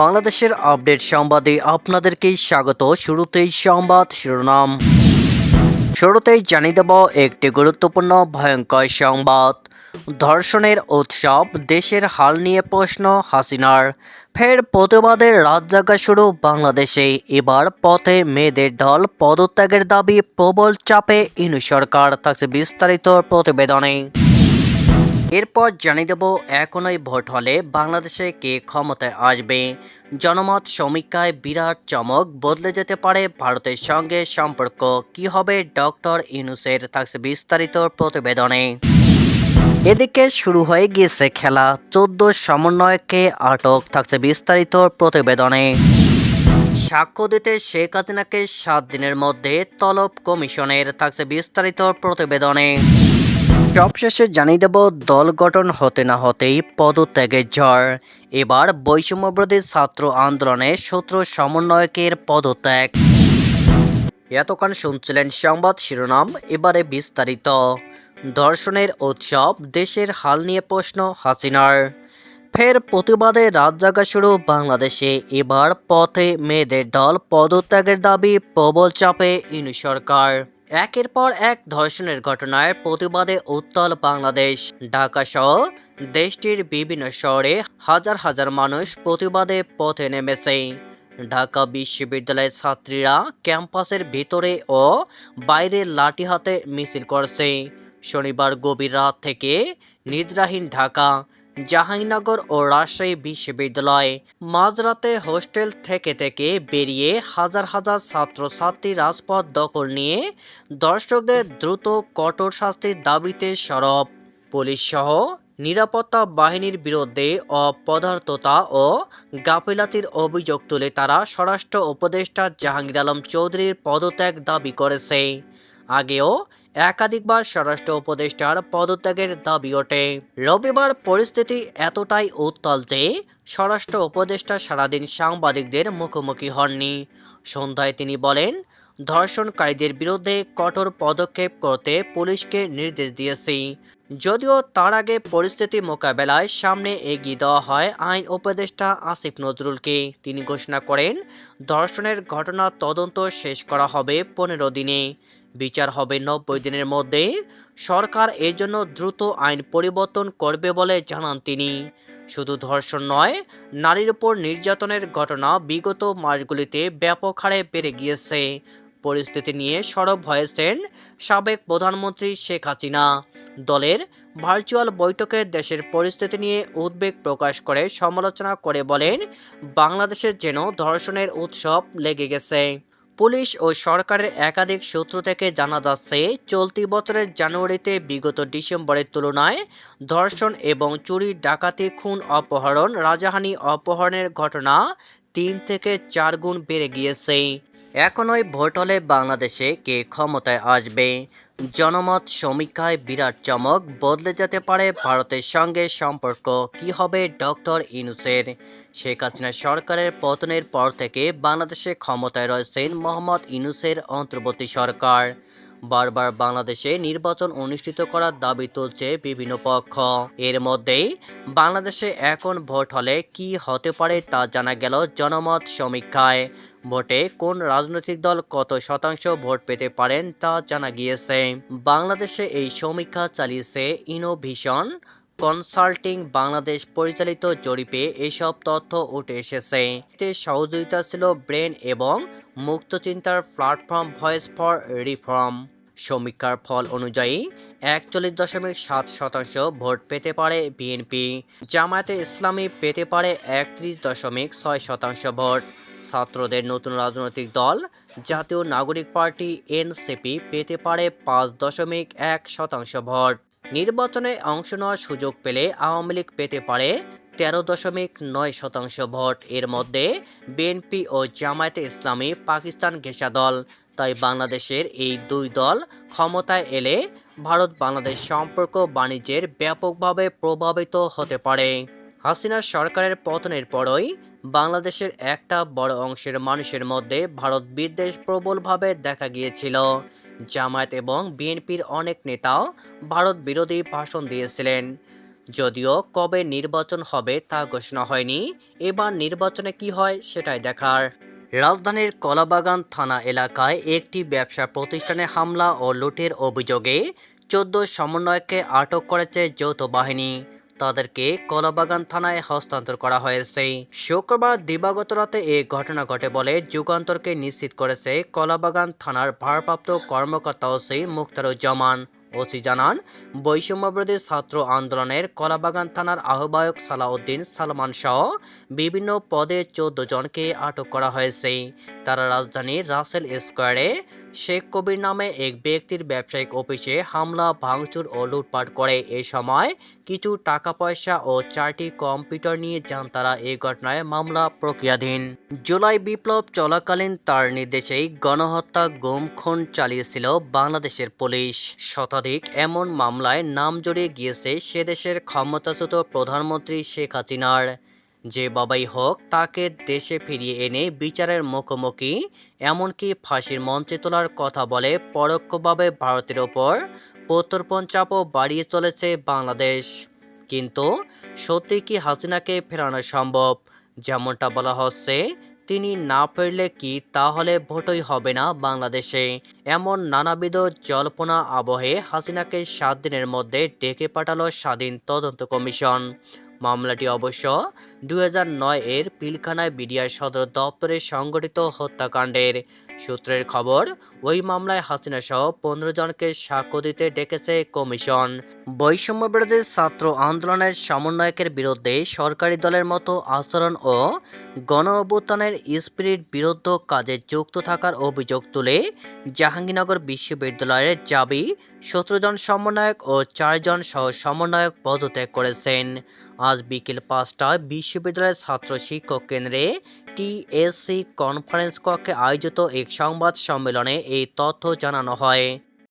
বাংলাদেশের আপডেট সংবাদে আপনাদেরকে স্বাগত। শুরুতেই সংবাদ শিরোনাম। শুরুতেই জানিয়ে দেব একটি গুরুত্বপূর্ণ ভয়ঙ্কর সংবাদ। ধর্ষণের উৎসব, দেশের হাল নিয়ে প্রশ্ন হাসিনার। ফের প্রতিবাদের রাত জাগা শুরু বাংলাদেশে। এবার পথে মেয়েদের ঢল পদত্যাগের দাবি প্রবল চাপে ইনু সরকার। থাকছে বিস্তারিত প্রতিবেদনে। এরপর জানিয়ে দেব, এখনই ভোট হলে বাংলাদেশে কে ক্ষমতায় আসবে? জনমত সমীক্ষায় বিরাট চমক বদলে যেতে পারে ভারতের সঙ্গে সম্পর্ক। কি হবে ডক্টর ইনুসের থাকছে বিস্তারিত প্রতিবেদনে। এদিকে শুরু হয়ে গিয়েছে খেলা। চোদ্দ সমন্বয়কে আটক। থাকছে বিস্তারিত প্রতিবেদনে। সাক্ষ্য দিতে শেখ হাসিনাকে সাত দিনের মধ্যে তলব কমিশনের। থাকছে বিস্তারিত প্রতিবেদনে। সবশেষে জানিয়ে দেব, দল গঠন হতে না হতেই পদত্যাগের ঝড়। এবার বৈষম্যবিরোধী ছাত্র আন্দোলনে শত্রু সমন্বয়কের পদত্যাগ। এতক্ষণ শুনছিলেন সংবাদ শিরোনাম, এবারে বিস্তারিত। দর্শনের উৎসব, দেশের হাল নিয়ে প্রশ্ন, হাসিনার। ফের প্রতিবাদে রাত জাগা শুরু বাংলাদেশে। এবার পথে মেয়েদের দল পদত্যাগের দাবি, প্রবল চাপে ইনু সরকার। একের পর এক ধর্ষণের ঘটনায় প্রতিবাদে উত্তাল বাংলাদেশ। ঢাকা সহ দেশটির বিভিন্ন শহরে হাজার হাজার মানুষ প্রতিবাদে পথে নেমেছে। ঢাকা বিশ্ববিদ্যালয়ের ছাত্রীরা ক্যাম্পাসের ভিতরে ও বাইরে লাঠি হাতে মিছিল করছে। শনিবার গভীর রাত থেকে নিদ্রাহীন ঢাকা জাহাঙ্গীরনগর ও রাজশাহী বিশ্ববিদ্যালয় মাঝরাতে হোস্টেল থেকে থেকে বেরিয়ে হাজার হাজার ছাত্রছাত্রী রাজপথ দখল নিয়ে দর্শকদের দ্রুত কঠোর শাস্তির দাবিতে সরব। পুলিশ সহ নিরাপত্তা বাহিনীর বিরুদ্ধে অপদার্থতা ও গাফিলাতির অভিযোগ তুলে তারা স্বরাষ্ট্র উপদেষ্টা জাহাঙ্গীর আলম চৌধুরীর পদত্যাগ দাবি করেছে। আগেও একাধিকবার স্বরাষ্ট্র উপদেষ্টার পদত্যাগের দাবি ওঠে। রবিবার পরিস্থিতি এতটাই উত্তাল যে স্বরাষ্ট্র উপদেষ্টা সারাদিন সাংবাদিকদের মুখোমুখি হননি। সন্ধ্যায় তিনি বলেন, ধর্ষণকারীদের বিরুদ্ধে কঠোর পদক্ষেপ করতে পুলিশকে নির্দেশ দিয়েছি। যদিও তার আগে পরিস্থিতি মোকাবেলায় সামনে এগিয়ে দেওয়া হয় আইন উপদেষ্টা আসিফ নজরুলকে। তিনি ঘোষণা করেন, ধর্ষণের ঘটনা তদন্ত শেষ করা হবে পনেরো দিনে। বিচার হবে নব্বই দিনের মধ্যে। সরকার এর জন্য দ্রুত আইন পরিবর্তন করবে বলে জানান তিনি। শুধু ধর্ষণ নয়, নারীর উপর নির্যাতনের ঘটনা বিগত মাসগুলিতে ব্যাপক হারে বেড়ে গিয়েছে। পরিস্থিতি নিয়ে সরব হয়েছেন সাবেক প্রধানমন্ত্রী শেখ হাসিনা। দলের ভার্চুয়াল বৈঠকে দেশের পরিস্থিতি নিয়ে উদ্বেগ প্রকাশ করে সমালোচনা করে বলেন বাংলাদেশের যেন ধর্ষণের উৎসব লেগে গেছে। পুলিশ ও সরকারের একাধিক সূত্র থেকে জানা যাচ্ছে, চলতি বছরের জানুয়ারিতে বিগত ডিসেম্বরের তুলনায় ধর্ষণ এবং চুরি ডাকাতি খুন অপহরণ, রাজাহানি অপহরণের ঘটনা তিন থেকে চার গুণ বেড়ে গিয়েছে। এখনই ভোট হলে বাংলাদেশে কে ক্ষমতায় আসবে? জনমত সমীক্ষায় বিরাট চমক বদলে যেতে পারে ভারতের সঙ্গে সম্পর্ক। কি হবে ডক্টর ইনুসের? শেখ হাসিনা সরকারের পতনের পর থেকে বাংলাদেশে ক্ষমতায় রয়েছেন মোহাম্মদ ইনুসের অন্তর্বর্তী সরকার। বারবার বাংলাদেশে নির্বাচন অনুষ্ঠিত করার দাবি তুলছে বিভিন্ন পক্ষ। এর মধ্যেই বাংলাদেশে এখন ভোট হলে কি হতে পারে তা জানা গেল জনমত সমীক্ষায়। ভোটে কোন রাজনৈতিক দল কত শতাংশ ভোট পেতে পারেন তা জানা গিয়েছে। বাংলাদেশে এই সমীক্ষা চালিয়েছে ইনোভিশন কনসাল্টিং বাংলাদেশ পরিচালিত জরিপে এসব তথ্য উঠে এসেছে। এতে সহযোগিতা ছিল ব্রেন এবং মুক্তচিন্তার প্ল্যাটফর্ম ভয়েস ফর রিফর্ম। সমীক্ষার ফল অনুযায়ী, একচল্লিশ দশমিক সাত শতাংশ ভোট পেতে পারে বিএনপি। জামায়াতে ইসলামী পেতে পারে একত্রিশ দশমিক ছয় শতাংশ ভোট। ছাত্রদের নতুন রাজনৈতিক দল, জাতীয় নাগরিক পার্টি এনসিপি পেতে পারে পাঁচ দশমিক এক শতাংশ ভোট। নির্বাচনে অংশ নেওয়ার সুযোগ পেলে আওয়ামী লীগ পেতে পারে তেরো দশমিক নয় শতাংশ ভোট। এর মধ্যে বিএনপি ও জামায়াতে ইসলামী পাকিস্তান ঘেঁষা দল। তাই বাংলাদেশের এই দুই দল ক্ষমতায় এলে ভারত বাংলাদেশ সম্পর্ক বাণিজ্যের ব্যাপকভাবে প্রভাবিত হতে পারে। হাসিনা সরকারের পতনের পরই বাংলাদেশের একটা বড় অংশের মানুষের মধ্যে ভারত বিদ্বেষ প্রবলভাবে দেখা গিয়েছিল। জামায়াত এবং বিএনপির অনেক নেতাও ভারত বিরোধী ভাষণ দিয়েছিলেন। যদিও কবে নির্বাচন হবে তা ঘোষণা হয়নি, এবার নির্বাচনে কি হয় সেটাই দেখার। রাজধানীর কলাবাগান থানা এলাকায় একটি ব্যবসা প্রতিষ্ঠানে হামলা ও লুটের অভিযোগে চোদ্দ সমন্বয়কে আটক করেছে যৌথ বাহিনী। তাদেরকে কলাবাগান থানায় হস্তান্তর করা হয়েছে। শুক্রবার দিবাগত রাতে এই ঘটনা ঘটে বলে যুগান্তরকে নিশ্চিত করেছে কলাবাগান থানার ভারপ্রাপ্ত কর্মকর্তা ওসি মুক্তারুজ্জামান। ওসি জানান, বৈষম্যবিরোধী ছাত্র আন্দোলনের কলাবাগান থানার আহ্বায়ক সালাউদ্দিন সালমান সহ বিভিন্ন পদে চোদ্দ জনকে আটক করা হয়েছে। তারা রাজধানীর রাসেল স্কোয়ারে শেখ কবির নামে এক ব্যক্তির ব্যবসায়িক অফিসে হামলা, ভাঙচুর ও লুটপাট করে। এ সময় কিছু টাকা পয়সা ও চারটি কম্পিউটার নিয়ে যান তারা। এই ঘটনায় মামলা প্রক্রিয়াধীন। জুলাই বিপ্লব চলাকালীন তার নির্দেশেই গণহত্যা গুম খুন চালিয়েছিল বাংলাদেশের পুলিশ। শতাধিক এমন মামলায় নাম জড়িয়ে গিয়েছে সে দেশের ক্ষমতাচ্যুত প্রধানমন্ত্রী শেখ হাসিনার। যে বাবাই হোক তাকে দেশে ফিরিয়ে এনে বিচারের মুখোমুখি, এমনকি ফাঁসির মঞ্চে তোলার কথা বলে পরোক্ষভাবে ভারতের ওপর প্রত্যর্পণ চাপও বাড়িয়ে চলেছে বাংলাদেশ। কিন্তু সত্যি কি হাসিনাকে ফেরানো সম্ভব? যেমনটা বলা হচ্ছে, তিনি না ফিরলে কি তাহলে ভোটই হবে না বাংলাদেশে। এমন নানাবিধ জল্পনা আবহে হাসিনাকে সাত দিনের মধ্যে ডেকে পাঠালো স্বাধীন তদন্ত কমিশন। মামলাটি অবশ্য দু হাজার নয় এর পিলখানায় বিডিআর সদর দপ্তরে সংগঠিত হত্যাকাণ্ডের সূত্রের খবর, ওই মামলায় হাসিনা সহ পনেরো জনকে সাক্ষ্য দিতে ডেকেছে কমিশন। বৈষম্য বিরোধী ছাত্র আন্দোলনের সমন্বয়কের বিরুদ্ধে সরকারি দলের মতো আচরণ ও গণ অভ্যুত্থানের স্পিরিট বিরুদ্ধ কাজে যুক্ত থাকার অভিযোগ তুলে জাহাঙ্গীরনগর বিশ্ববিদ্যালয়ের জাবি সতেরো জন সমন্বয়ক ও চারজন সহ সমন্বয়ক পদত্যাগ করেছেন। আজ বিকেল পাঁচটায় বিশ্ববিদ্যালয়ের ছাত্র শিক্ষক কেন্দ্রে টিএসসি কনফারেন্স কক্ষে আয়োজিত এক সংবাদ সম্মেলনে এই তথ্য জানানো হয়।